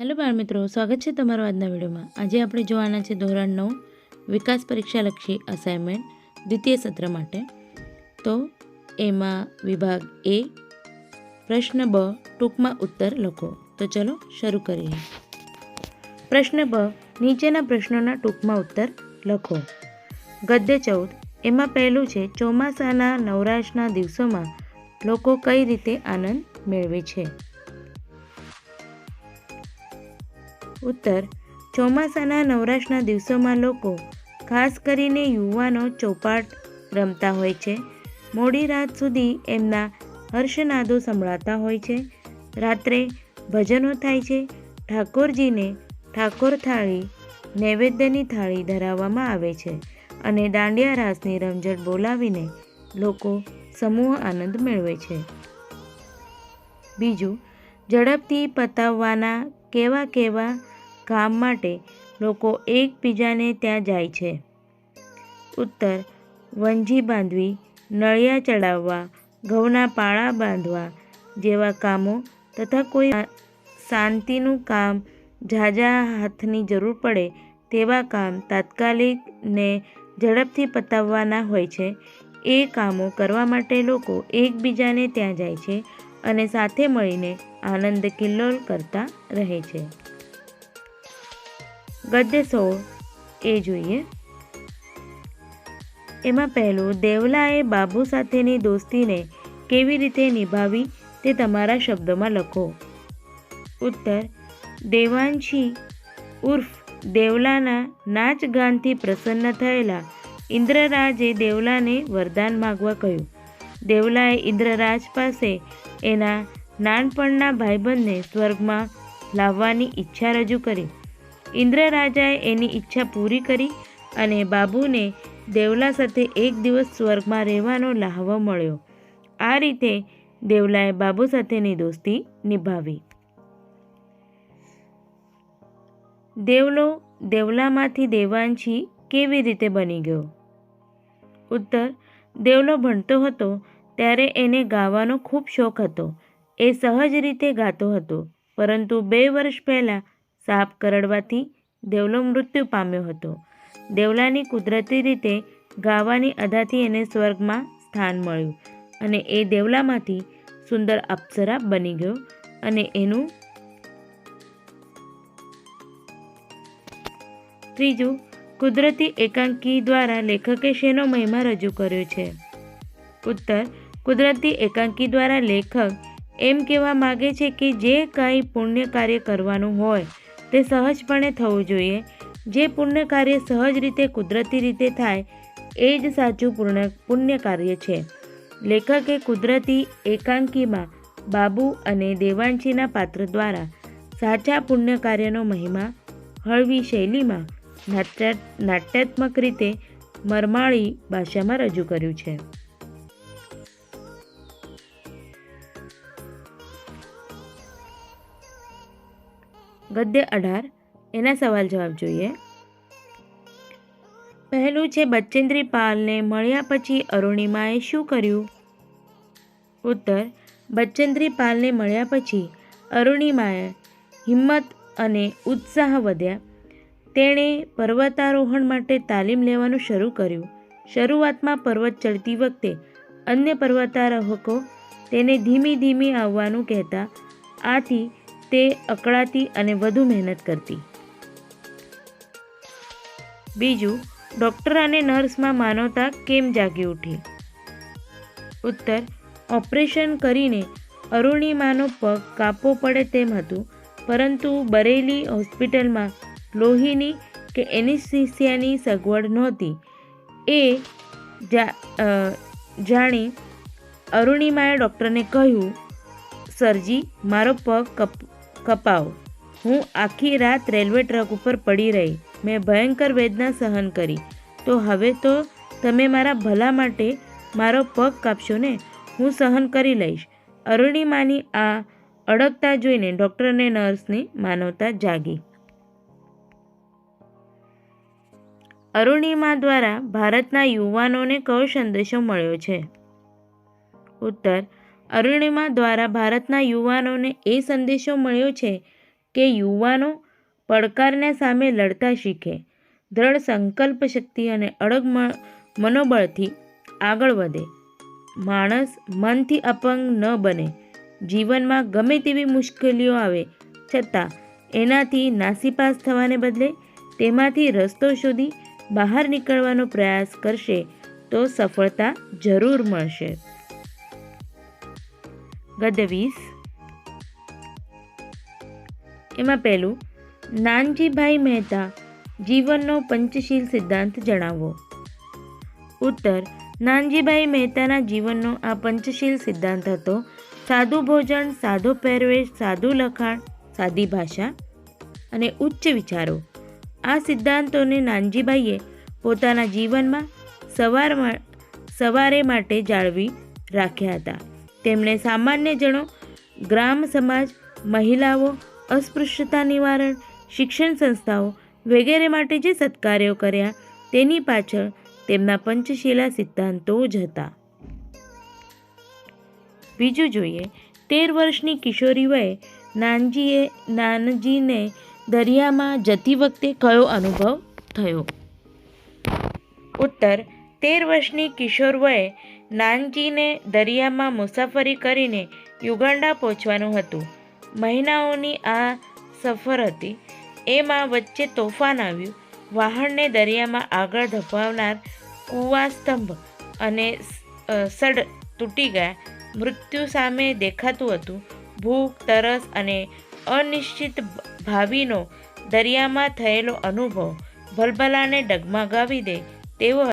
Hello બાળ મિત્રો, સ્વાગત છે તમારો આજના વિડીયોમાં. આજે આપણે જોવાના છે ધોરણ નવ, વિકાસ પરીક્ષાલક્ષી અસાઇનમેન્ટ દ્વિતીય સત્ર માટે. તો એમાં વિભાગ એ, પ્રશ્ન બ, ટૂંકમાં ઉત્તર લખો. તો ચલો શરૂ કરીએ. પ્રશ્ન બ, નીચેના પ્રશ્નોના ટૂંકમાં ઉત્તર લખો. ગદ્ય ચૌદ, એમાં પહેલું છે, ચોમાસાના નવરાશના દિવસોમાં લોકો કઈ રીતે આનંદ મેળવે છે? ઉત્તર. ચોમાસાના નવરાશના દિવસોમાં લોકો, ખાસ કરીને યુવાનો, ચોપાટ રમતા હોય છે. મોડી રાત સુધી એમના હર્ષનાદો સંભળાતા હોય છે. રાત્રે ભજનો થાય છે. ઠાકોરજીને ઠાકોર થાળી, નૈવેદ્યની થાળી ધરાવવામાં આવે છે અને દાંડિયા રાસની રમઝટ બોલાવીને લોકો સમૂહ આનંદ મેળવે છે. બીજું, ઝડપથી પતાવવાના કેવા કેવા કામ માટે લોકો એકબીજાને ત્યાં જાય છે. ઉત્તર, વંજી બાંધવી, નળિયા ચડાવવા, ઘઉંના પાળા બાંધવા જેવા કામો તથા કોઈ શાંતિનું કામ ઝાઝા હાથની જરૂર પડે તેવા કામ તાત્કાલિક ને ઝડપથી પતાવવાના હોય છે. એ કામો કરવા માટે લોકો એકબીજાને ત્યાં જાય છે અને સાથે મળીને આનંદ કિલ્લોલ કરતા રહે છે. ગદ્ય સોળ એ જોઈએ. એમાં પહેલું, દેવલાએ બાબુ સાથેની દોસ્તીને કેવી રીતે નિભાવી તે તમારા શબ્દોમાં લખો. ઉત્તર, દેવાંશી ઉર્ફ દેવલાના નાચ ગાનથી પ્રસન્ન થયેલા ઇન્દ્રરાજે દેવલાને વરદાન માગવા કહ્યું. દેવલાએ ઇન્દ્રરાજ પાસે એના નાનપણના ભાઈબંધને સ્વર્ગમાં લાવવાની ઈચ્છા રજૂ કરી. ઇન્દ્રરાજાએ એની ઈચ્છા પૂરી કરી અને બાબુને દેવલા સાથે એક દિવસ સ્વર્ગમાં રહેવાનો લહાવો મળ્યો. આ રીતે દેવલાએ બાબુ સાથેની દોસ્તી નિભાવી. દેવલો દેવલામાંથી દેવાંશી કેવી રીતે બની ગયો? ઉત્તર, દેવલો ભણતો હતો ત્યારે એને ગાવાનો ખૂબ શોખ હતો. એ સહજ રીતે ગાતો હતો, પરંતુ બે વર્ષ પહેલાં સાપ કરડવાથી દેવલો મૃત્યુ પામ્યો હતો. દેવલાની કુદરતી રીતે ગાવાની અદાથી એને સ્વર્ગમાં સ્થાન મળ્યું અને એ દેવલામાંથી સુંદર અપ્સરા બની ગયો અને એનું ત્રીજું, કુદરતી એકાંકી દ્વારા લેખકે શેનો મહિમા રજૂ કર્યો છે? ઉત્તર, કુદરતી એકાંકી દ્વારા લેખક એમ કહેવા માગે છે કે જે કાંઈ પુણ્ય કાર્ય કરવાનું હોય તે સહજપણે થવું જોઈએ. જે પુણ્ય કાર્ય સહજ રીતે, કુદરતી રીતે થાય, એ જ સાચું પૂર્ણ પુણ્ય કાર્ય છે. લેખકે કુદરતી એકાંકીમાં બાબુ અને દેવાંશીના પાત્ર દ્વારા સાચા પુણ્ય કાર્યનો મહિમા હળવી શૈલીમાં નાટ્ય, નાટ્યાત્મક રીતે મરમાળી ભાષામાં રજૂ કર્યું છે. ગદ્ય અઢાર, એના સવાલ જવાબ જોઈએ. પહેલું છે બચેન્દ્રી પાલને મળ્યા પછી અરુણિમાએ શું કર્યું? ઉત્તર બચેન્દ્રી પાલને મળ્યા પછી અરુણિમાએ હિંમત અને ઉત્સાહ વધ્યા. તેણે પર્વતારોહણ માટે તાલીમ લેવાનું શરૂ કર્યું. શરૂઆતમાં પર્વત ચડતી વખતે અન્ય પર્વતારોહકો તેને ધીમી ધીમી આવવાનું કહેતા. આથી તે અકળાતી અને વધુ મહેનત કરતી. બીજું ડૉક્ટર અને નર્સમાં માનવતા કેમ જાગી ઉઠી? ઉત્તર ઓપરેશન કરીને અરુણિમાનો પગ કાપવો પડે તેમ હતું, પરંતુ બરેલી હોસ્પિટલમાં લોહીની કે એનિસ્થિસિયાની સગવડ નહોતી. એ જાણી અરુણિમાએ ડૉક્ટરને કહ્યું, સરજી, મારો પગ કપ કપાવો. હું આખી રાત રેલવે ટ્રક ઉપર પડી રહી. મેં ભયંકર વેદના સહન કરી. તો હવે તો તમે મારા ભલા માટે મારો પગ કાપશો ને? હું સહન કરી લઈશ. અરુણિમાની આ અડગતા જોઈને ડૉક્ટર અને નર્સની માનવતા જાગી. અરુણિમા દ્વારા ભારતના યુવાનોને કયો સંદેશો મળ્યો છે? ઉત્તર અરુણિમા દ્વારા ભારતના યુવાનોને એ સંદેશો મળ્યો છે કે યુવાનો પડકારના સામે લડતા શીખે. દ્રઢ સંકલ્પ શક્તિ અને અડગ મનોબળથી આગળ વધે. માણસ મનથી અપંગ ન બને. જીવનમાં ગમે તેવી મુશ્કેલીઓ આવે, છતાં એનાથી નાસીપાસ થવાને બદલે તેમાંથી રસ્તો શોધી બહાર નીકળવાનો પ્રયાસ કરશે તો સફળતા જરૂર મળશે. ગદ્ય એમાં પહેલું, નાનજીભાઈ મહેતા જીવનનો પંચશીલ સિદ્ધાંત જણાવો. ઉત્તર, નાનજીભાઈ મહેતાના જીવનનો આ પંચશીલ સિદ્ધાંત હતો. સાદું ભોજન, સાદો પહેરવેશ, સાદું લખાણ, સાદી ભાષા અને ઉચ્ચ વિચારો. આ સિદ્ધાંતોને નાનજીભાઈએ પોતાના જીવનમાં સવાર સવારે માટે જાળવી રાખ્યા હતા. તેમણે સામાન્ય જણો, ગ્રામ સમાજ, મહિલાઓ, અસ્પૃશ્યતા નિવારણ, શિક્ષણ સંસ્થાઓ વગેરે માટે જે સત્કાર્યો કર્યા, તેની પાછળ તેમના પંચશીલા સિદ્ધાંતો જ હતા. બીજું જોઈએ, તેર વર્ષની કિશોરી વયે નાનજીએ, નાનજીને દરિયામાં જતી વખતે કયો અનુભવ થયો? ઉત્તર તેર વર્ષની કિશોર નાનજીને દરિયામાં મુસાફરી કરીને યુગાન્ડા પહોંચવાનું હતું. મહિનાઓની આ સફર હતી. એમાં વચ્ચે તોફાન આવ્યું. વાહણને દરિયામાં આગળ ધપાવનાર કુવા સ્તંભ અને સડ તૂટી ગયા. મૃત્યુ સામે દેખાતું હતું. ભૂખ, તરસ અને અનિશ્ચિત ભાવિનો દરિયામાં થયેલો અનુભવ ભલભલાને ડગમગાવી દે તેવો